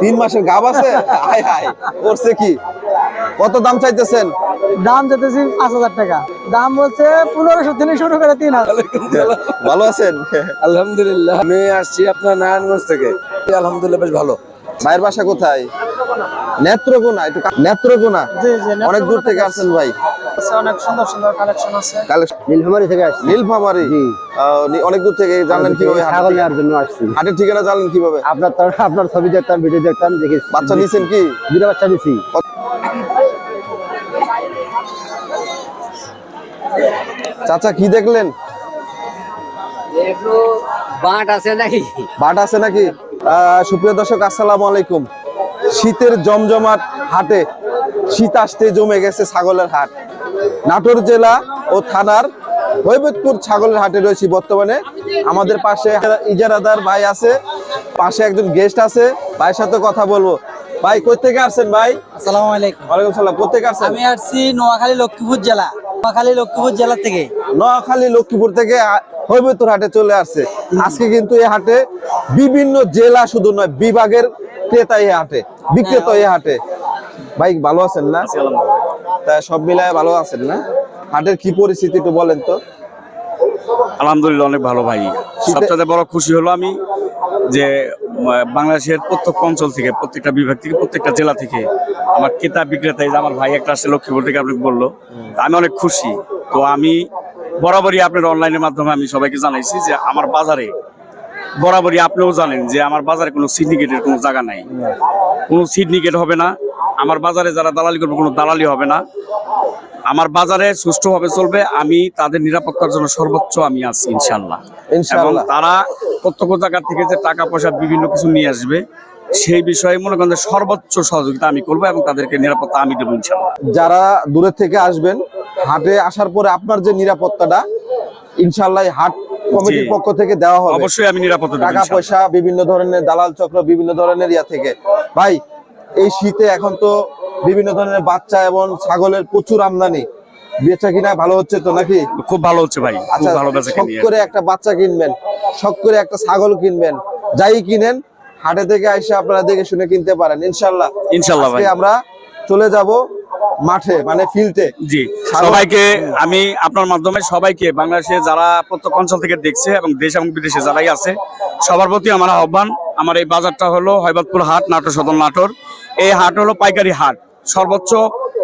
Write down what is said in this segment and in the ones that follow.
তিন মাসের গাব আছে? হাই হাই করছে কি? কত দাম চাইতেছেন? দাম চাইতেছি পাঁচ হাজার টাকা। দাম বলছে পনেরোশো তিনি শুরু করে তিন হাজার। ভালো আছেন? আলহামদুলিল্লাহ। আমি আসছি আপনার নারায়ণগঞ্জ থেকে। আলহামদুলিল্লাহ বেশ ভালো। ভাইয়ের বাসা কোথায়? নেত্রকোনা একটু নেত্রকোনা? জি জি অনেক দূর থেকে আসছেন ভাই। অনেক সুন্দর সুন্দর কালেকশন আছে। নীলফামারি থেকে আসছি। নীলফামারি? অনেক দূর থেকে জানলেন কীভাবে ছাগল নেওয়ার জন্য আসছি। হাটের ঠিকানা জানলেন কীভাবে? আপনার আপনার ছবি দেখতাম ভিডিও দেখতাম দেখি বাচ্চা নিছেন কি? দুটা বাচ্চা নিছি চাচা কি দেখলেন? বাট আছে নাকি? বাট আছে নাকি? সুপ্রিয় দর্শক আসসালামু আলাইকুম। শীতের জমজমাট হাটে শীত আসতে জমে গেছে ছাগলের হাট। নাটোর জেলা ও থানার হৈবতপুর ছাগলের হাটে রয়েছি বর্তমানে। আমাদের পাশে ইজারাদার ভাই আছে পাশে একজন গেস্ট আছে। ভাইয়ের সাথে কথা বলব। ভাই কই থেকে আসছেন ভাই? আসসালামু আলাইকুম। ওয়ালাইকুম সালাম কোথেকে আসছেন? আমি আসছি নোয়াখালী লক্ষ্মীপুর জেলা। নোয়াখালী লক্ষ্মীপুর জেলা থেকে? নোয়াখালী লক্ষ্মীপুর থেকে হৈবতুর হাটে চলে আসছে। আজকে কিন্তু এই হাটে বিভিন্ন জেলা শুধু নয় বিভাগের ক্রেতা এই হাটে বিক্রেতা এই হাটে। ভাই ভালো আছেন না? তা সব মিলায় ভালো আছেন না? হাটের কি পরিস্থিতি একটু বলেন তো। আলহামদুলিল্লাহ, অনেক ভালো ভাই। সবচেয়ে বড় খুশি হলো আমি যে বাংলাদেশের প্রত্যেক অঞ্চল থেকে, প্রত্যেকটা বিভাগ থেকে, প্রত্যেকটা জেলা থেকে আমার ক্রেতা বিক্রেতা আমার ভাই একটা আসছে লক্ষ্মীপুর থেকে আপনাকে বলল আমি অনেক খুশি। তো আমি বরাবরই আপনার অনলাইনের মাধ্যমে আমি সবাইকে জানাইছি যে, আমার বাজারে বরাবরই আপনিও জানেন যে, আমার বাজারে কোনো সিন্ডিকেটের কোনো জায়গা নাই। কোনো সিন্ডিকেট হবে না, আমার বাজারে যারা দালালি করবে, কোনো দালালি হবে না। আমার বাজারে সুষ্ঠুভাবে চলবে আমি তাদের নিরাপত্তার জন্য সর্বোচ্চ আমি আছি ইনশাল্লাহ এবং তারা প্রত্যক্ষ জায়গা থেকে যে টাকা পয়সা বিভিন্ন কিছু নিয়ে আসবে সেই বিষয়ে মনে করেন সর্বোচ্চ সহযোগিতা আমি করব এবং তাদেরকে নিরাপত্তা আমি দেবো ইনশাল্লাহ যারা দূরের থেকে আসবেন হাটে আসার পরে আপনার যে নিরাপত্তাটা ইনশাল্লাহ হাট কমিটির পক্ষ থেকে দেওয়া হবে। অবশ্যই আমি নিরাপত্তা টাকা পয়সা বিভিন্ন ধরনের দালাল চক্র বিভিন্ন ধরনের ইয়া থেকে। ভাই এই শীতে এখন তো বিভিন্ন ধরনের বাচ্চা এবং ছাগলের প্রচুর আমদানি। বেচা কিনা ভালো হচ্ছে তো নাকি? খুব ভালো হচ্ছে ভাই আচ্ছা ভালো বেচা শখ করে একটা বাচ্চা কিনবেন শখ করে একটা ছাগল কিনবেন যাই কিনেন হাটে থেকে এসে আপনারা দেখে শুনে কিনতে পারেন ইনশাল্লাহ ইনশাল্লাহ ভাই। আমরা চলে যাব মাঠে মানে ফিল্ডে। জি সবাইকে আমি আপনার মাধ্যমে সবাইকে বাংলাদেশে যারা প্রত্যেক অঞ্চল থেকে দেখছে এবং দেশ এবং বিদেশে যারাই আছে সবার প্রতি আমার আহ্বান। আমার এই বাজারটা হলো হৈবাদপুর হাট নাটোর সদর নাটোর। এই হাট হলো পাইকারি হাট। সর্বোচ্চ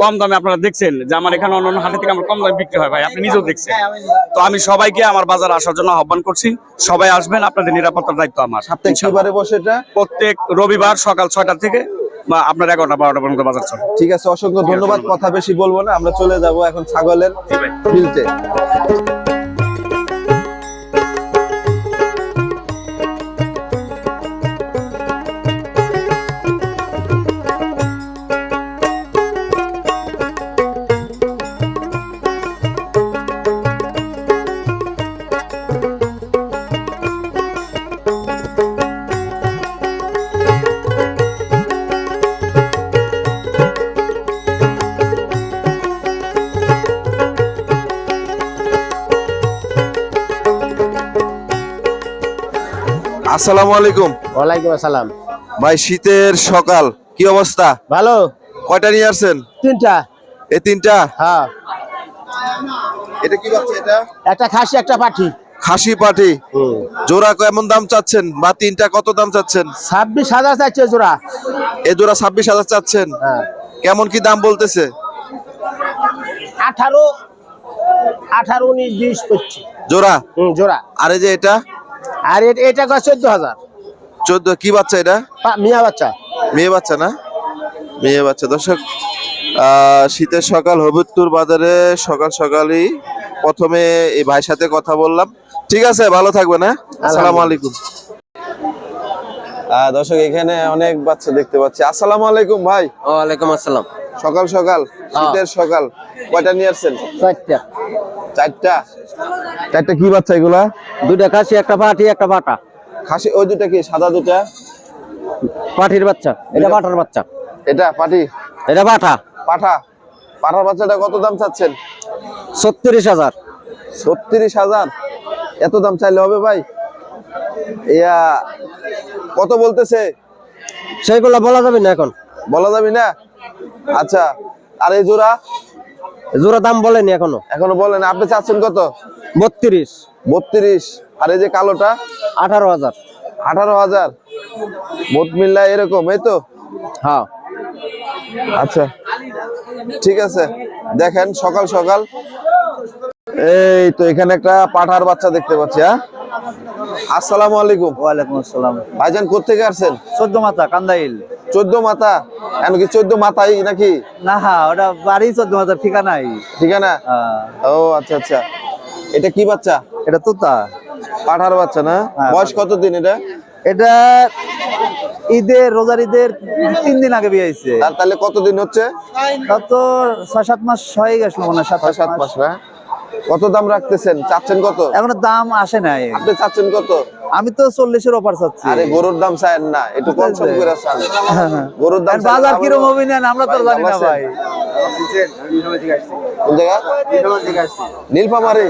কম দামে আপনারা দেখছেন যে আমার এখানে অন্যান্য হাটে থেকে আমার কম দামে বিক্রি হয় ভাই আপনি নিজেও দেখছেন। তো আমি সবাইকে আমার বাজার আসার জন্য আহ্বান করছি সবাই আসবেন আপনাদের নিরাপত্তার দায়িত্ব আমার। সাপ্তাহিক ইনশাআল্লাহ। বসে প্রত্যেক রবিবার সকাল ছয়টা থেকে বা আপনার এগারোটা বারোটা পর্যন্ত বাজার চলে। ঠিক আছে অসংখ্য ধন্যবাদ কথা বেশি বলব না আমরা চলে যাব এখন ছাগলের ফিল্ডে আসসালামু আলাইকুম। ওয়ালাইকুম আসসালাম। ভাই শীতের সকাল কি অবস্থা? ভালো। কয়টা নিয়ে আসছেন? তিনটা। এই তিনটা? হ্যাঁ। এটা কি বাচ্চা এটা? একটা খাসি একটা পাঠি। খাসি পাটি জোড়া কেমন দাম চাচ্ছেন? বা তিনটা কত দাম চাচ্ছেন? ছাব্বিশ হাজার চাইছে জোড়া। এ জোড়া ছাব্বিশ হাজার চাচ্ছেন। হ্যাঁ। কেমন কি দাম বলতেছে? আঠারো আঠারো উনিশ বিশ জোড়া? জোড়া। আর এই যে এটা? আর এটা কয়? চোদ্দ হাজার। চোদ্দ কি বাচ্চা এটা? মিয়া বাচ্চা। মেয়ে বাচ্চা না? মেয়ে বাচ্চা। দর্শক আহ, শীতের সকাল হবিবপুর বাজারে সকাল সকালই প্রথমে এই ভাইয়ের সাথে কথা বললাম। ঠিক আছে ভালো থাকবেন হ্যাঁ? আসসালামু আলাইকুম। আহ, দর্শক এখানে অনেক বাচ্চা দেখতে পাচ্ছি। আসসালামু আলাইকুম ভাই। ওয়ালাইকুম আসসালাম। সকাল সকাল শীতের সকাল। কয়টা নিয়ে আসছেন? চারটা। চারটা। চারটা কি বাচ্চা এগুলা? দুটা খাসি একটা পাঠি একটা বাটা। খাসি ওই দুটা কি সাদা দুটা পাঠির বাচ্চা এটা বাটার বাচ্চা। এটা পাটি? এটা বাটা। পাঠা পাঠার বাচ্চাটা কত দাম চাচ্ছেন? ছত্রিশ হাজার। ছত্রিশ হাজার? এত দাম চাইলে হবে ভাই? ইয়া কত বলতেছে? সেইগুলো বলা যাবে না এখন। বলা যাবে না? আচ্ছা আর এই জোড়া? জোড়া দাম বলেনি এখনও। এখনও বলেন। আপনি চাচ্ছেন কত? বত্রিশ। বত্রিশ। আর এই যে কালোটা? আঠারো হাজার। আঠারো হাজার। মোট মিল্লা এরকম এই তো? হ্যাঁ। আচ্ছা। ঠিক আছে। দেখেন সকাল সকাল। এই তো এখানে একটা পাঠার বাচ্চা দেখতে পাচ্ছি হ্যাঁ? আসসালামু আলাইকুম। ওয়ালাইকুম আসসালাম। ভাইজান কোথেকে আসছেন? চোদ্দ মাথা কান্দাইল। চোদ্দ মাথা? এখন কি চোদ্দ মাথাই নাকি? না ওটা বাড়ি চোদ্দ মাথার ঠিকানাই। ঠিকানা? ও আচ্ছা আচ্ছা। এটা কি বাচ্চা? এটা তোতা। পাঠার বাচ্চা না? হ্যাঁ, বয়স কত দিন এটা? এটা ঈদের রোজার ঈদের তিন দিন আগে বিয়ে হয়েছে। তার তাহলে কতদিন হচ্ছে? তা তো ছয় সাত মাস হয়ে গেছিল মনে হয় সাত ছয় সাত মাস। না কত দাম রাখতেছেন? চাচ্ছেন কত? এখনও দাম আসে নাই। আপনি চাচ্ছেন কত? আমি তো চল্লিশের অফার চাচ্ছি। আরে গরুর দাম চায়েন না একটু কম সম করে চান। গরুর দাম বাজার কিরম হবে না আমরা তো জানি না ভাই। কোন জায়গা? নীলফামারি।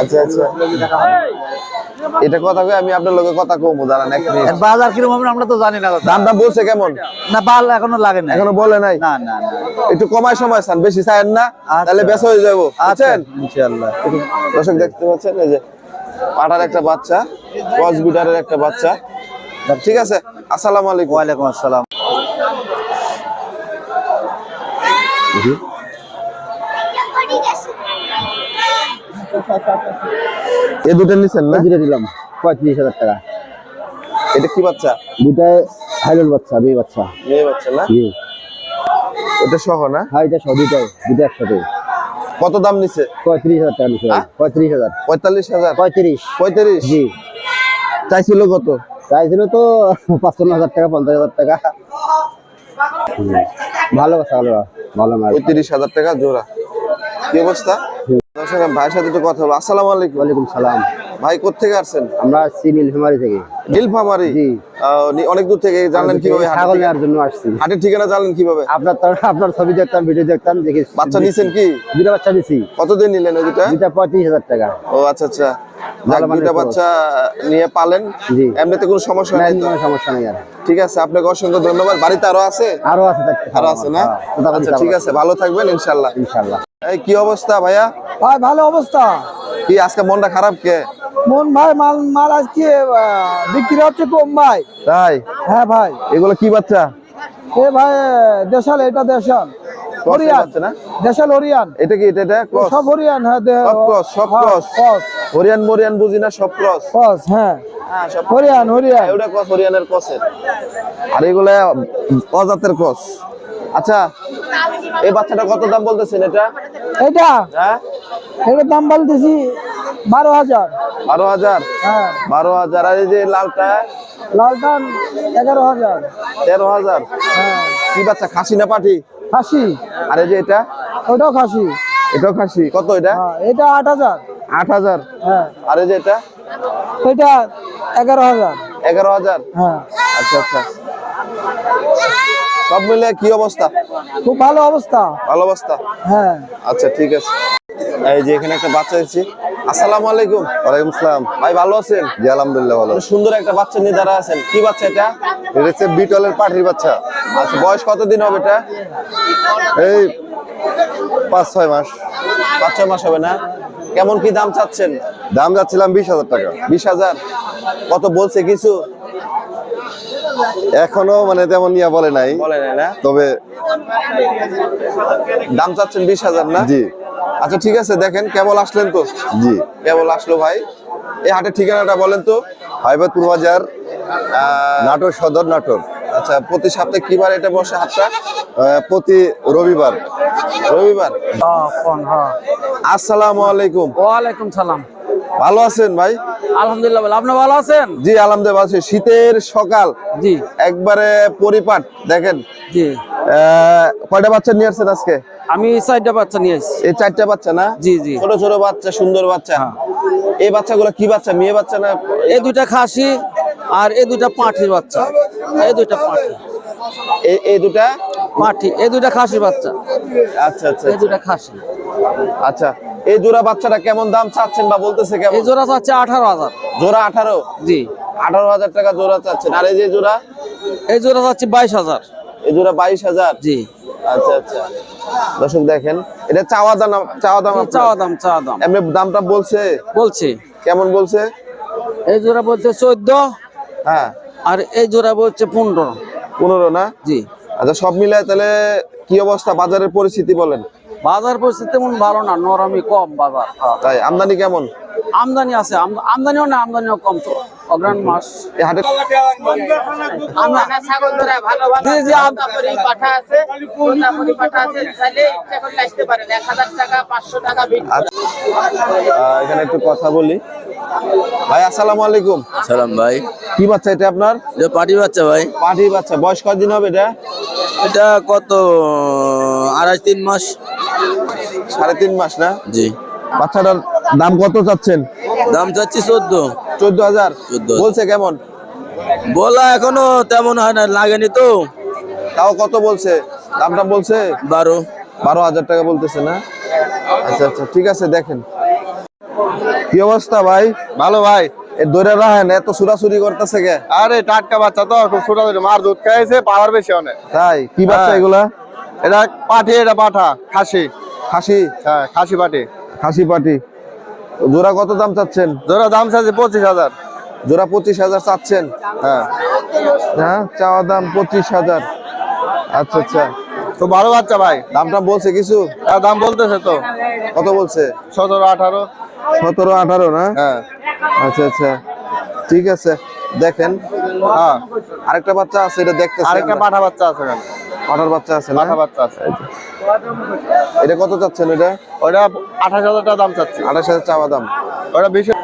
আচ্ছা আচ্ছা। এটা কথা কই আমি আপনার লগে কথা কম দাঁড়ান এক মিনিট। বাজার কিরম হবে আমরা তো জানি না। দামটা বলছে কেমন? না বাল এখনও লাগে না এখনও বলে নাই? না না না। একটু কমায় সময় চান বেশি চায়েন না আচ্ছা। তাহলে বেশ হয়ে যাব। আছেন ইনশাআল্লাহ। দর্শক দেখতে পাচ্ছেন এই যে পাঠার একটা বাচ্চা ক্রস বিটারের একটা বাচ্চা। ঠিক আছে আসসালামু আলাইকুম। ওয়ালাইকুম আসসালাম। এ দুটো নিছেন না? দুটো দিলাম পঁয়ত্রিশ হাজার টাকা। এটা কি বাচ্চা? বাচ্চা মেয়ে বাচ্চা। মেয়ে বাচ্চা না? জি। ওটা সহ না? হ্যাঁ এটা দুটাই দুটো একসাথে। কত দাম নিছে? পঁয়ত্রিশ হাজার টাকা নিচ্ছে হ্যাঁ? পঁয়ত্রিশ হাজার। পঁয়তাল্লিশ হাজার? পঁয়ত্রিশ। পঁয়ত্রিশ? জি। চাইছিল কত? চাইছিল তো পাঁচপান্ন হাজার টাকা পঞ্চাশ হাজার টাকা। ভালো কথা ভালো। ভালো পঁয়ত্রিশ হাজার টাকা জোড়া। কি অবস্থা? ভাইয়ের সাথে একটু কথা আসসালামু আলাইকুম। ওয়ালাইকুম সালাম। ভাই কোথেকে আসছেন? আমরা আসছি নীলফামারি থেকে। নীলফামারি? জি। অনেক দূর থেকে জানলেন কীভাবে ছাগল নেওয়ার জন্য আসছি। হাটের ঠিকানা জানলেন কীভাবে? আপনার আপনার ছবি দেখতাম ভিডিও দেখতাম দেখি বাচ্চা নিছেন কি? দুটা বাচ্চা নিছি। কতদিন নিলেন ওই দুটা দুটা পঁয়ত্রিশ হাজার টাকা। ও আচ্ছা আচ্ছা। ভালো দুটা বাচ্চা নিয়ে পালেন। এমনিতে কোনো সমস্যা না, নাই কোনো সমস্যা নেই আর। ঠিক আছে আপনাকে অসংখ্য ধন্যবাদ। বাড়িতে আরও আছে? আরও আছে আরও আছে না? আচ্ছা ঠিক আছে ভালো থাকবেন ইনশাল্লাহ। ইনশাল্লাহ। এই কি অবস্থা ভাইয়া? ভাই ভালো অবস্থা। কি আজকে মনটা খারাপ কে? মন ভাই মাল মাল আজকে বিক্রি হচ্ছে কম ভাই। তাই? হ্যাঁ ভাই। এগুলো কি বাচ্চা? এ ভাই দেশাল এটা দেশাল। হরিয়ান। না? দেশাল হরিয়ান। এটা কি এটা এটা ক্রস? সব হরিয়ান হ্যাঁ সব সব হ্যাঁ, হরিয়ান মরিয়ান বুঝি না সব ক্রস? cross, হ্যাঁ। হ্যাঁ হরিয়ান হরিয়ান। ক্রস হরিয়ানের ক্রসের। আর এগুলা অজাতের ক্রস। আচ্ছা এই বাচ্চাটা কত দাম বলতেছেন এটা? এটা? হ্যাঁ? এটার দাম বলতেছি বারো হাজার। বারো হাজার? হ্যাঁ। বারো হাজার। আর এই যে লালটা? লালটা এগারো হাজার। তেরো হাজার? হ্যাঁ। কি বাচ্চা খাসি না পাঠি খাসি। আর এই যে এটা? ওটাও খাসি। এটাও খাসি। কত এটা? হ্যাঁ এটা আট হাজার। আট হাজার? হ্যাঁ। আর এই যে এটা? এটা এগারো হাজার। এগারো হাজার? হ্যাঁ। আচ্ছা আচ্ছা। সব মিলে কি অবস্থা? খুব ভালো অবস্থা। ভালো অবস্থা? হ্যাঁ। আচ্ছা ঠিক আছে। এই যে এখানে একটা বাচ্চা দিচ্ছি আসসালামু আলাইকুম। ওয়ালাইকুম সালাম। ভাই ভালো আছেন? জি আলহামদুলিল্লাহ ভালো সুন্দর একটা বাচ্চা নিয়ে দাঁড়া আছেন। কি বাচ্চা এটা? এটা হচ্ছে বিটলের পাঠির বাচ্চা। আচ্ছা বয়স কতদিন হবে এটা? এই পাঁচ ছয় মাস। পাঁচ ছয় মাস হবে না? কেমন কি দাম চাচ্ছেন? দাম যাচ্ছিলাম বিশ হাজার টাকা। বিশ হাজার। কত বলছে কিছু? এখনও মানে তেমন ইয়া বলে নাই। বলে নাই না? তবে দাম চাচ্ছেন বিশ হাজার না? জি। আচ্ছা ঠিক আছে দেখেন কেবল আসলেন তো? জি। কেবল আসলো ভাই। এই হাটের ঠিকানাটা বলেন তো? হাইবাদপুর বাজার আহ, নাটোর সদর নাটোর। আচ্ছা প্রতি সপ্তাহে কি বার এটা বসে হাটটা? আহ, প্রতি রবিবার। রবিবার? হ্যাঁ। আসসালামু আলাইকুম। ওয়ালাইকুম সালাম। ভালো আছেন ভাই? আলহামদুলিল্লাহ ভালো আপনি ভালো আছেন? জি আলহামদুলিল্লাহ আছি। শীতের সকাল। জি। একবারে পরিপাট দেখেন। জি। কয়টা বাচ্চা নিয়ে আসছেন আজকে? আমি চারটা বাচ্চা নিয়ে এসেছি এই চারটা বাচ্চা না? জি জি। ছোট ছোট বাচ্চা সুন্দর বাচ্চা। এই বাচ্চাগুলো কি বাচ্চা মেয়ে বাচ্চা না? এই দুইটা খাসি আর এই দুইটা পাঁঠির বাচ্চা। এই দুইটা পাঁঠি। এই- এই দুটা পাঁঠি এই দুইটা খাসির বাচ্চা। আচ্ছা আচ্ছা এই দুইটা খাসি। আচ্ছা। এই জোড়া বাচ্চাটা কেমন দাম চাচ্ছেন বা বলতেছে এই কেমন জোড়া চাচ্ছে আঠারো হাজার। জোড়া আঠারো? জি। আঠারো হাজার টাকা জোড়া চাচ্ছেন। আর এই যে জোড়া? এই জোড়া চাচ্ছে বাইশ হাজার। এই জোড়া বাইশ হাজার? জি। আচ্ছা আচ্ছা। দর্শক দেখেন এটা চাওয়া দাম চাওয়া দাম চাওয়া দাম চাওয়া দাম। এমনি দামটা বলছে? বলছে। কেমন বলছে? এই জোড়া বলছে চোদ্দ। হ্যাঁ। আর এই জোড়া বলছে পনেরো। পনেরো না? জি। আচ্ছা সব মিলায় তাহলে কি অবস্থা? বাজারের পরিস্থিতি বলেন। বাজার পরিস্থিতি তেমন ভালো না নরমই কম বাজার। তাই আমদানি কেমন? আমদানি আছে আমদানিও না আমদানিও কম তো। অগ্রাণ মাস। হাটে এখানে একটু কথা বলি। ভাই আসসালামু আলাইকুম। সালাম ভাই। কি বাচ্চা এটা আপনার? এটা পার্টি বাচ্চা ভাই। পাটি বাচ্চা। বয়স কদিন হবে এটা? এটা কত আড়াই তিন মাস। সাড়ে তিন মাস না? জি। বাচ্চাটার দাম কত চাচ্ছেন? দাম চাচ্ছি চোদ্দ। চোদ্দ হাজার। 14,000 বলছে কেমন? বলা এখনও তেমন হয় না লাগেনি তো। তাও কত বলছে? দামটা বলছে? বারো। বারো হাজার টাকা বলতেছে না? আচ্ছা আচ্ছা ঠিক আছে দেখেন। কি অবস্থা ভাই? ভালো ভাই। রাখেন এত সুরাসুরি করতেছে কে? আরে টাটকা বাচ্চা তো খুব মার দুধ খাইছে পাওয়ার বেশি অনেক তাই? কি বাচ্চা হ্যাঁ। এগুলা? এটা পাঠি এটা পাঠা খাসি। খাসি? হ্যাঁ খাসি পাঠি। খাসি পাটি। জোড়া কত দাম চাচ্ছেন? জোড়া দাম চাইছে পঁচিশ হাজার। জোড়া পঁচিশ হাজার চাচ্ছেন? হ্যাঁ। হ্যাঁ চাওয়া দাম পঁচিশ হাজার। আচ্ছা আচ্ছা। তো ভালো বাচ্চা ভাই। দামটা বলছে কিছু? আর দাম বলতেছে তো। কত বলছে? সতেরো আঠারো। সতেরো আঠারো না? হ্যাঁ। আচ্ছা আচ্ছা। ঠিক আছে দেখেন। হ্যাঁ। আরেকটা বাচ্চা আছে এটা দেখতেছি আরেকটা। পাঠা বাচ্চা আছে পাঠার বাচ্চা আছে না? পাঠা বাচ্চা আছে। এটা কত চাচ্ছেন এটা? ওটা আঠাশ হাজার টাকা দাম চাচ্ছি। আঠাশ হাজার চাওয়া দাম। ওটা বিশের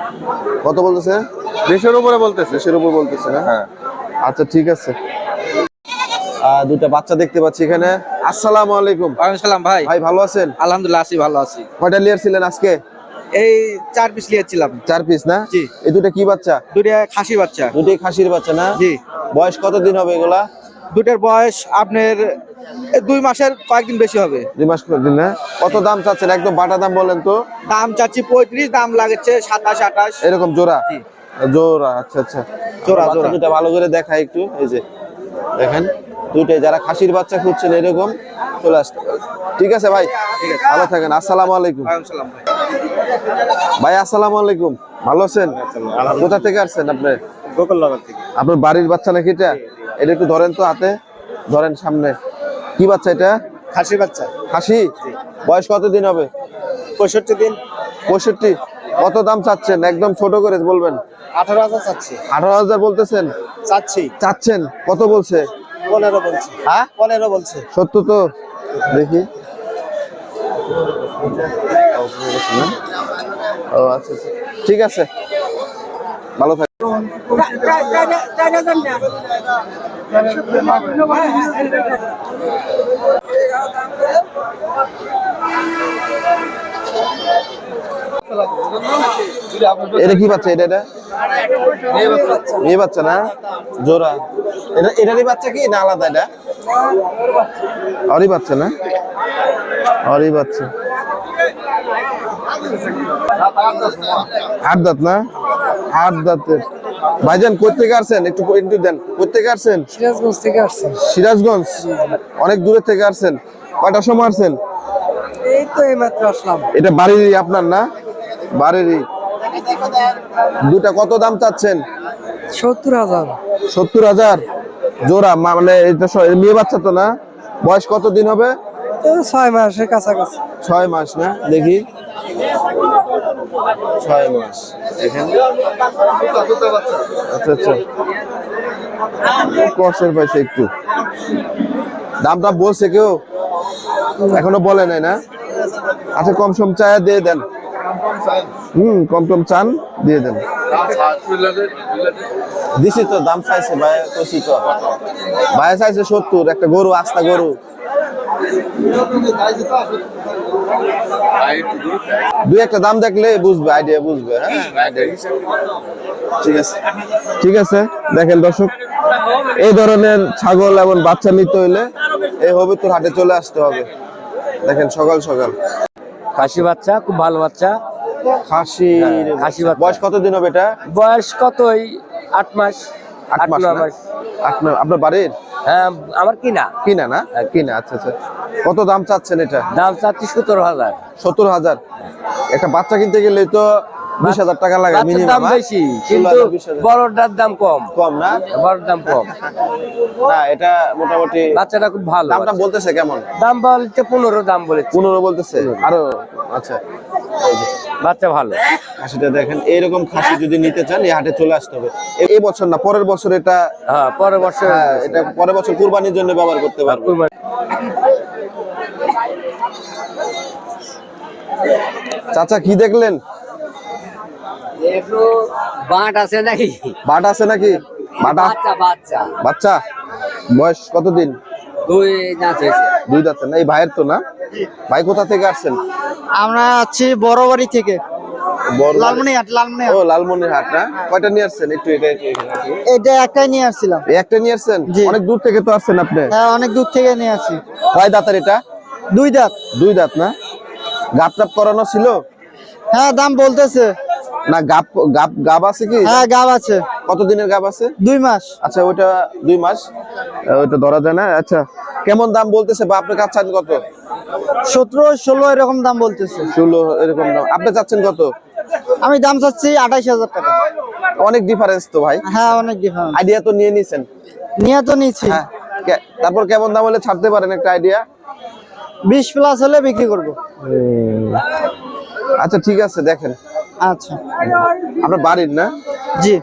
কত বলতেছে? বিশের উপরে বলতেছে। দেশের উপর বলতেছে না? হ্যাঁ। আচ্ছা ঠিক আছে। দুইটা বাচ্চা দেখতে পাচ্ছি এখানে। আসসালামু আলাইকুম। সালাম ভাই। ভাই ভালো আছেন? আলহামদুলিল্লাহ আছি ভালো আছি। কয়টা লিয়ার ছিলেন আজকে? এই চার পিস নিয়েছিলাম চার পিস না? জি। এই দুটা কি বাচ্চা? দুটা খাসি বাচ্চা। দুটোই খাসির বাচ্চা না? জি। বয়স কত দিন হবে এগুলা? দুটার বয়স আপনার দুই মাসের কয়েকদিন বেশি হবে। দুই মাস দিন না কত দাম চাচ্ছেন? একদম বাটা দাম বলেন তো। দাম চাচ্ছি পঁয়ত্রিশ দাম লাগছে সাতাশ আঠাশ। এরকম জোড়া। জোড়া আচ্ছা আচ্ছা। জোড়া, জোড়া। দুটা ভালো করে দেখায় একটু এই যে দেখেন। দুইটাই যারা খাসির বাচ্চা খুঁজছেন এরকম চলে আসতে ঠিক আছে ভাই? ভালো থাকেন আসসালামু আলাইকুম। ভাই। ভাই আসসালামু আলাইকুম। ভালো আছেন? কোথা থেকে আসছেন আপনি? আপনার বাড়ির বাচ্চা নাকি এটা? এটা একটু ধরেন তো হাতে ধরেন সামনে কি বাচ্চা এটা খাসি বাচ্চা খাসি বয়স কত দিন হবে পঁয়ষট্টি দিন পঁয়ষট্টি কত দাম চাচ্ছেন একদম ছোট করে বলবেন আঠারো হাজার চাচ্ছি আঠারো হাজার বলতেছেন চাচ্ছি চাচ্ছেন কত বলছে পনেরো বলছি হ্যাঁ পনেরো বলছে সত্য তো দেখি ও আচ্ছা আচ্ছা ঠিক আছে ভালো থাক এটা কি বাচ্চা এটা এটা? মেয়ে বাচ্চা না? জোড়া। এটা এটারই বাচ্চা কি? না আলাদা এটা? অরি বাচ্চা না? অরি বাচ্চা। আট দাঁত না? আট দাঁতের ভাইজান কই আসছেন? একটু দেন। আসছেন? সিরাজগঞ্জ থেকে আসছে। সিরাজগঞ্জ? অনেক দূরে থেকে আসছেন। কয়টার সময় আসছেন? এই তো এই আসলাম। এটা বাড়িরই আপনার না? বাড়িরই দুটা কত দাম চাচ্ছেন? সত্তর হাজার। সত্তর হাজার? জোড়া মানে এটা মেয়ে বাচ্চা তো না? বয়স কত দিন হবে ছয় মাসের কাছাকাছি। ছয় মাস না? দেখি। ছয় মাস। আচ্ছা আচ্ছা। ক্রসের পাইছে একটু। দাম দাম বলছে কেউ? এখনও বলে নাই না? আচ্ছা কম সম চায়া দিয়ে দেন। হুম, কম টম চান, দিয়ে দেন। দিছি তো, দাম চাইছে, ভাই, কইছি তো। ভাই চাইছে সত্তর, একটা গরু, আস্তা গরু। দুই একটা দাম দেখলে বুঝবে আইডিয়া বুঝবে হ্যাঁ? ঠিক আছে। ঠিক আছে দেখেন দর্শক এই ধরনের ছাগল এবং বাচ্চা নিতে হইলে এই হবিতুর হাটে চলে আসতে হবে। দেখেন সকাল সকাল। খাসি বাচ্চা খুব ভালো বাচ্চা। খাসি খাসি বয়স কত দিন হবে এটা? বয়স কতই আট মাস? আট আট মাস না? মাস। আপনার বাড়ির? হ্যাঁ আমার কিনা। কিনা না? কিনা আচ্ছা আচ্ছা। কত দাম চাচ্ছেন এটা? দাম চাচ্ছি সতেরো হাজার। সত্তর হাজার? একটা বাচ্চা কিনতে গেলে তো বিশ হাজার টাকা লাগে দাম বেশি কিন্তু বড়টার দাম কম। কম না? বড়টার দাম কম। না এটা মোটামুটি বাচ্চাটা খুব ভালো দামটা বলতেছে কেমন? দাম বলছে পনেরো দাম বলেছে। পনেরো বলতেছে? আরও আচ্ছা। বাচ্চা ভালো। খাসিটা দেখেন এইরকম খাসি যদি নিতে চান এই হাটে চলে আসতে হবে। এই বছর না পরের বছর এটা হ্যাঁ পরের বছর হ্যাঁ, এটা পরের বছর কুরবানির জন্য ব্যবহার করতে পারব চাচা কি দেখলেন? বাট আছে নাকি? বাট আছে নাকি? বাটা বাচ্চা বাচ্চা। বাচ্চা? বয়স কতদিন? দুই হয়েছে। দুই দাঁতের না এই ভাইয়ের তো না? ভাই কোথা থেকে আসছেন? আমরা আছি বড় বাড়ি থেকে। বড় লালমনিহাট লালমনিহাট। ও লালমনির না? কয়টা নিয়ে আসছেন? একটু এটা একটু এখানে রাখি। এটা একটাই নিয়ে আসছিলাম। একটা নিয়ে আসছেন? অনেক দূর থেকে তো আসছেন আপনি। হ্যাঁ অনেক দূর থেকে নিয়ে আসি কয় দাঁতের এটা? দুই দাঁত। দুই দাঁত না? গাপ টাপ করানো ছিল? হ্যাঁ দাম বলতেছে। না গাপ গাপ গাব আছে কি? হ্যাঁ গাব আছে। কত দিনের গাব আছে? দুই মাস। আচ্ছা ওইটা দুই মাস। ওইটা ধরা যায় না? আচ্ছা। কেমন দাম বলতেছে বা আপনি চাচ্ছেন কত? সতেরো ষোলো এরকম দাম বলতেছে। ষোলো এরকম দাম। আপনি চাচ্ছেন কত? আমি দাম চাচ্ছি আঠাইশ হাজার টাকা। অনেক ডিফারেন্স তো ভাই। হ্যাঁ অনেক ডিফারেন্স আইডিয়া তো নিয়ে নিছেন? নিয়ে তো নিচ্ছি হ্যাঁ। তারপর কেমন দাম হলে ছাড়তে পারেন একটা আইডিয়া বিশ প্লাস হলে বিক্রি করব। আচ্ছা ঠিক আছে দেখেন। আচ্ছা। আপনার বাড়ির না? জি।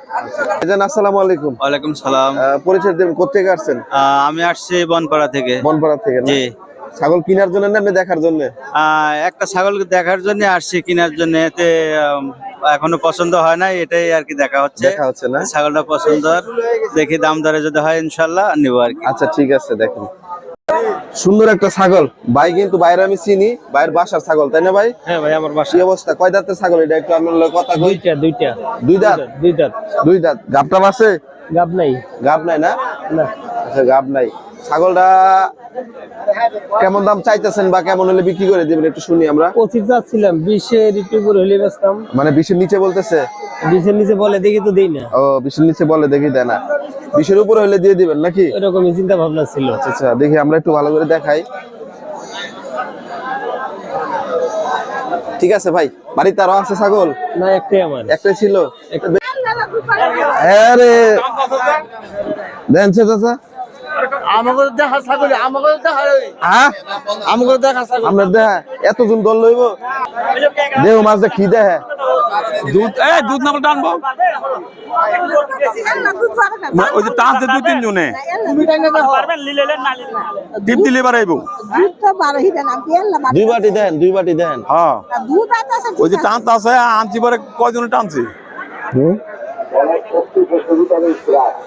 এজান আসসালামু আলাইকুম। ওয়ালাইকুম সালাম। পরিচয় দেবেন আসছেন? আমি আসছি বনপাড়া থেকে। বনপাড়া থেকে জি। ছাগল কেনার জন্য না দেখার জন্য? আহ, একটা ছাগলকে দেখার জন্য আসছি কেনার জন্য। এতে এখনও পছন্দ হয় না এটাই আর কি দেখা হচ্ছে। দেখা হচ্ছে না? ছাগলটা পছন্দ আর দেখি দাম দরে যদি হয় ইনশাল্লাহ নিবো আর কি। আচ্ছা ঠিক আছে দেখেন। সুন্দর একটা ছাগল। ভাই কিন্তু বাইরে আমি চিনি বাইরের বাসার ছাগল তাই না ভাই? হ্যাঁ ভাই আমার বাসা কি অবস্থা? কয় দাঁতের ছাগল এটা? একটু আমি কথা কই। দুইটা দুইটা। দুই দাঁত? দুই দাঁত। দুই দাঁত। গাবটা আছে গাব নাই। গাব নাই না? না। আচ্ছা গাব নাই। ছাগলটা কেমন দাম চাইতেছেন বা কেমন হলে বিক্রি করে দিবেন একটু শুনি আমরা? পঁচিশ যাচ্ছিলাম বিশের একটু উপরে হলে বেচতাম। মানে বিশের নিচে বলতেছে? বিশের নিচে বলে দেখি তো দেই না। ও বিশের নিচে বলে দেখি দেয় না। বিশের উপরে হলে দিয়ে দিবেন নাকি? এরকমই চিন্তা ভাবনা ছিল। আচ্ছা দেখি আমরা একটু ভালো করে দেখাই। ঠিক আছে ভাই বাড়িতে আরও আছে ছাগল? না একটাই আমার। একটাই ছিল? একটা আরে দেন চাচা আমাকে দেখা ছাগল আমাকে দেখা হ্যাঁ? আমাকে দেখা ছাগল। আপনার দেখা এতজন দল লইব। দেহ মাছ কি দেহে? দুধ? এ দুধ না টানবো ওই যে টানছে দুই তিন জনে। টিপ দিলে বাড়াইবো। দুই বাটি দেন। দুই বাটি দেন। হ্যাঁ। ওই যে টানতে আছে আনছি পরে কয়জনে টানছে?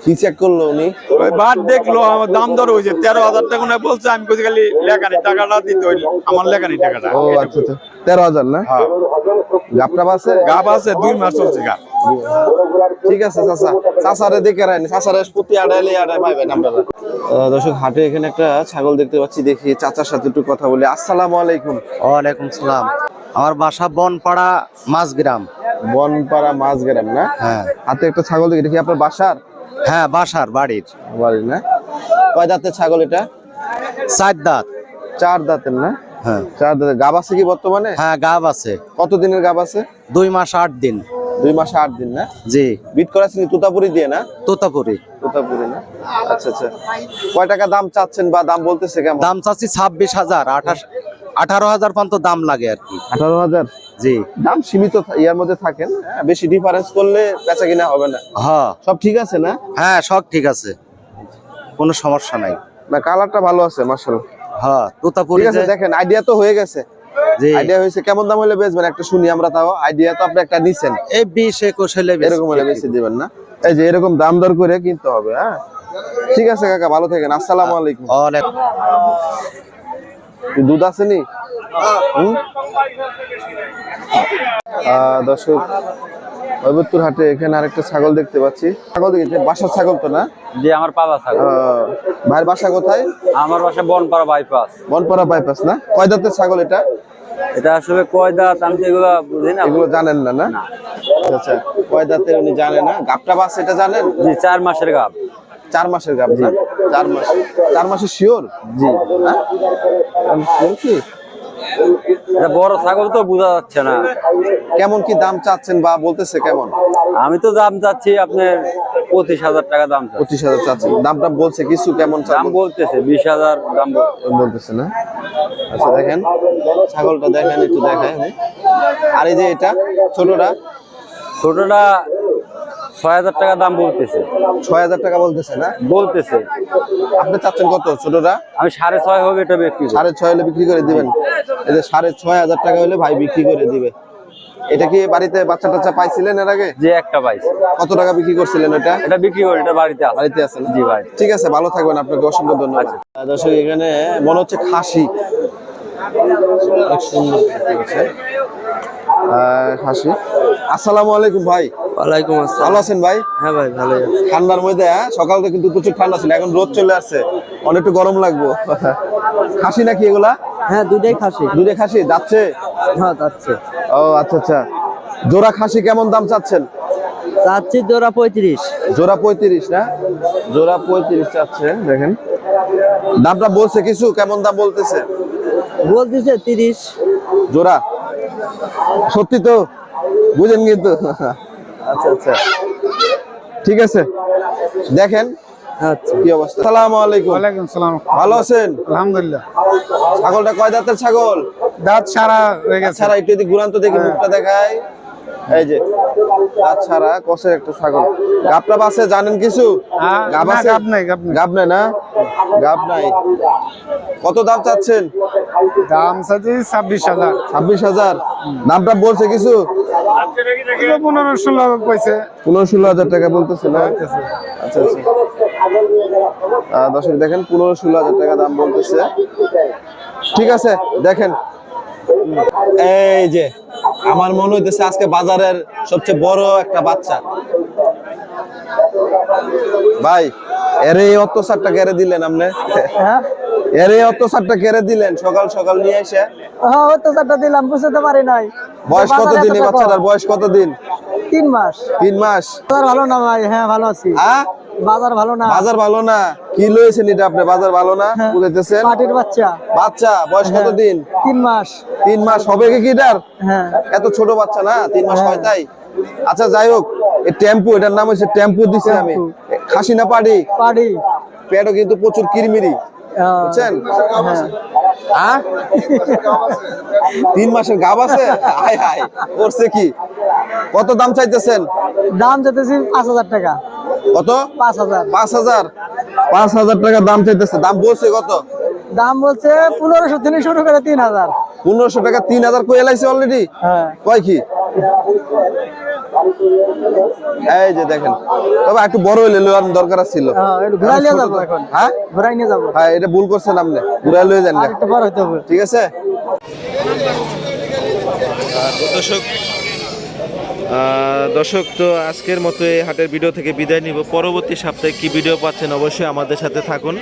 কি চেক করল উনি? ওই বাদ দেখল আমার দাম দর হয়েছে তেরো হাজার টাকা না বলছে আমি কইছি খালি লেখানি টাকাটা দিতে হইল আমার লেখানি টাকাটা। ও আচ্ছা আচ্ছা। তেরো হাজার না? হ্যাঁ। গাপটা আছে? গাব আছে দুই মাস চলছে গা ঠিক আছে চাচা। চাচারে দেখে রাখেন। চাচারে প্রতি আড়াইলে আড়াই পাইবেন আপনারা। দর্শক হাটে এখানে একটা ছাগল দেখতে পাচ্ছি দেখি চাচার সাথে একটু কথা বলি। আসসালামু আলাইকুম। ওয়ালাইকুম সালাম। আমার বাসা বনপাড়া মাঝগ্রাম বনপাড়া মাঝগ্রাম না? হ্যাঁ। হাতে একটা ছাগল দেখি আপনার বাসার? হ্যাঁ বাসার বাড়ির। বাড়ি না? কয় দাঁতের ছাগল এটা? চার দাঁত। চার দাঁতের না? হ্যাঁ। চার দাঁতের। গাব আছে কি বর্তমানে? হ্যাঁ গাব আছে। কত দিনের গাব আছে? দুই মাস আট দিন। দুই মাসে আট দিন না? জি। বিট করাছেন তুতাপুরি দিয়ে না? তোতাপুরি। তুতাপুরি না? আচ্ছা আচ্ছা। কয় টাকা দাম চাচ্ছেন বা দাম বলতেছে কেমন? দাম চাচ্ছি ছাব্বিশ হাজার আঠাশ আঠারো হাজার পর্যন্ত দাম লাগে আর কি। আঠারো হাজার? জি। দাম সীমিত ইয়ার মধ্যে থাকেন। হ্যাঁ, বেশি ডিফারেন্স করলে বেচা কিনা হবে না। হ্যাঁ। সব ঠিক আছে না? হ্যাঁ সব ঠিক আছে। কোনো সমস্যা নাই। না কালারটা ভালো আছে মার্শাল হ্যাঁ তোতাপুরি আছে দেখেন আইডিয়া তো হয়ে গেছে। জি। আইডিয়া হয়েছে কেমন দাম হলে বেচবেন? একটা শুনি আমরা তাও। আইডিয়া তো আপনি একটা নিছেন। এই বিশ একুশ হলে এরকম হলে বেশি দিবেন না। এই যে এরকম দাম দর করে কিনতে হবে হ্যাঁ। ঠিক আছে কাকা ভালো থাকেন। আসসালামু আলাইকুম। দুধ আছে নি? হুম? আহ, দর্শক ঐবত্তর হাটে এখানে আরেকটা ছাগল দেখতে পাচ্ছি। ছাগল দেখেছি বাসার ছাগল তো না? যে আমার পালা ছাগল। ভাইয়ের বাসা কোথায়? আমার বাসা বনপাড়া বাইপাস। বনপাড়া বাইপাস না? কয় দাঁতের ছাগল এটা? এটা আসলে কয় দাঁত আমি তো এগুলো বুঝি না। এগুলো জানেন না না? আচ্ছা আচ্ছা কয় দাঁতের উনি জানেন না? গাবটা বাস এটা জানেন? জি চার মাসের গাব। চার মাসের গাব চার মাস। চার মাসের শিওর জি। কি? এটা বড় ছাগল তো বোঝা যাচ্ছে না। কেমন কি দাম চাচ্ছেন বা বলতেছে কেমন? আমি তো দাম চাচ্ছি আপনার পঁচিশ হাজার টাকা দাম পঁচিশ হাজার চাচ্ছেন। দামটা বলছে কিছু কেমন দাম বলতেছে বিশ হাজার দাম। বলতেছে। না? আচ্ছা দেখেন। ছাগলটা দেখেন একটু দেখায় আর এই যে এটা ছোটটা? ছোটটা ছয় হাজার টাকা দাম বলতেছে। ছয় হাজার টাকা বলতেছে না? বলতেছে। আপনি চাচ্ছেন কত ছোটটা আমি সাড়ে ছয় হবে এটা বিক্রি। সাড়ে ছয় হলে বিক্রি করে দিবেন। এই যে সাড়ে ছয় হাজার টাকা হলে ভাই বিক্রি করে দিবে। এটা কি বাড়িতে বাচ্চা টাচ্চা পাইছিলেন এর আগে? যে একটা পাইছে। কত টাকা বিক্রি করছিলেন ওটা এটা বিক্রি করে এটা বাড়িতে আছে। বাড়িতে আছে? জি ভাই। ঠিক আছে ভালো থাকবেন আপনাকে অসংখ্য ধন্যবাদ। দর্শক এখানে মনে হচ্ছে খাসি। অনেক সুন্দর খাসি। আসসালামু আলাইকুম ভাই। ওয়ালাইকুম আসসালাম। ভালো আছেন ভাই? হ্যাঁ ভাই ভালো ঠান্ডার মধ্যে হ্যাঁ? সকালে কিন্তু প্রচুর ঠান্ডা ছিল এখন রোদ চলে আসছে। অনেকটা গরম লাগবো। খাসি নাকি এগুলা? হ্যাঁ দুইটাই খাসি। দুধে খাসি? যাচ্ছে? হ্যাঁ যাচ্ছে। ও আচ্ছা আচ্ছা। জোড়া খাসি কেমন দাম চাচ্ছেন? চাচ্ছি জোড়া পঁয়ত্রিশ। জোড়া পঁয়ত্রিশ না? জোড়া পঁয়ত্রিশ চাচ্ছে দেখেন। দামটা বলছে কিছু? কেমন দাম বলতেছে? বলতেছে তিরিশ। জোড়া। সত্যি তো? বুঝেন কিন্তু। আচ্ছা আচ্ছা। ঠিক আছে। দেখেন আচ্ছা। কি অবস্থা। সালাম আলাইকুম। ওয়ালাইকুম সালাম। ভালো আছেন? আলহামদুলিল্লাহ। ছাগলটা কয় দাঁতের ছাগল? দাঁত সারা হয়ে গেছে। ছাড়া একটু যদি ঘুরান্ত দেখি মুখটা দেখায় এই যে দাঁত ছাড়া কষের একটা ছাগল। গাবটা বাসে জানেন কিছু? হ্যাঁ, গাব আছে? গাব নাই, গাব নাই। গাব নাই না? গাব নাই। কত দাম চাচ্ছেন? দাম চাচ্ছি ছাব্বিশ হাজার। ছাব্বিশ হাজার। দামটা বলছে কিছু? পনেরো ষোলো পনেরো ষোলো হাজার টাকা বলতেছে না? আচ্ছা আচ্ছা। দর্শক দেখেন পনেরো ষোলো হাজার টাকা দাম বলতেছে। ঠিক আছে দেখেন। এই যে আমার মনে হইতেছে আজকে বাজারের সবচেয়ে বড় একটা বাচ্চা। ভাই এরে অত্যাচারটা কেড়ে দিলেন আপনি? হ্যাঁ? এরে অত্যাচারটা কেড়ে দিলেন সকাল সকাল নিয়ে এসে? হ্যাঁ তো দিলাম বুঝতে পারি নাই। বয়স কত দিন এই বাচ্চাটার? বয়স কত দিন তিন মাস। তিন মাস? ভালো না ভাই? হ্যাঁ ভালো আছি। হ্যাঁ? বাজার ভালো না। বাজার ভালো না। কি লয়েছেন এটা আপনি? বাজার ভালো না? হ্যাঁ। বুঝাইতেছেন? পাটির বাচ্চা। বাচ্চা। বয়স কত হ্যাঁ। দিন তিন মাস। তিন মাস। হবে কি এটার? হ্যাঁ। এত ছোট বাচ্চা না? তিন মাস হ্যাঁ। হয়। তাই? আচ্ছা যাই হোক টেম্পু এটার নাম হচ্ছে টেম্পু দিছি আমি। খাসি না পাড়ি? পাড়ি। পেটও কিন্তু প্রচুর কিরমিরি। বুঝছেন? হ্যাঁ। তিন মাসের গাব আছে? হাই হাই করছে কি? কত দাম চাইতেছেন? দাম যেতেছি পাঁচ হাজার টাকা। কত? পাঁচ হাজার। পাঁচ হাজার। পাঁচ হাজার টাকা দাম চাইতেছে। দাম বলছে কত? দাম বলছে পনেরোশো থেকে শুরু করে তিন হাজার। পনেরোশো টাকা তিন হাজার কই এলাইছে অলরেডি হ্যাঁ। কয় কি? এই যে দেখেন। তবে একটু বড় হইলে লোয়ার দরকার ছিল হ্যাঁ, একটু ঘুরাই নিয়ে যাব এখন। হ্যাঁ ঘুরাই নিয়ে যাব। হ্যাঁ এটা ভুল করছেন আপনি। ঘুরাই লয়ে যান একটু বড় হইতে হবে। ঠিক আছে? দর্শক দর্শক, তো আজকের মতো এই হাটের ভিডিও থেকে বিদায় নিব। পরবর্তী সপ্তাহে কি ভিডিও পাচ্ছেন অবশ্যই আমাদের সাথে থাকুন।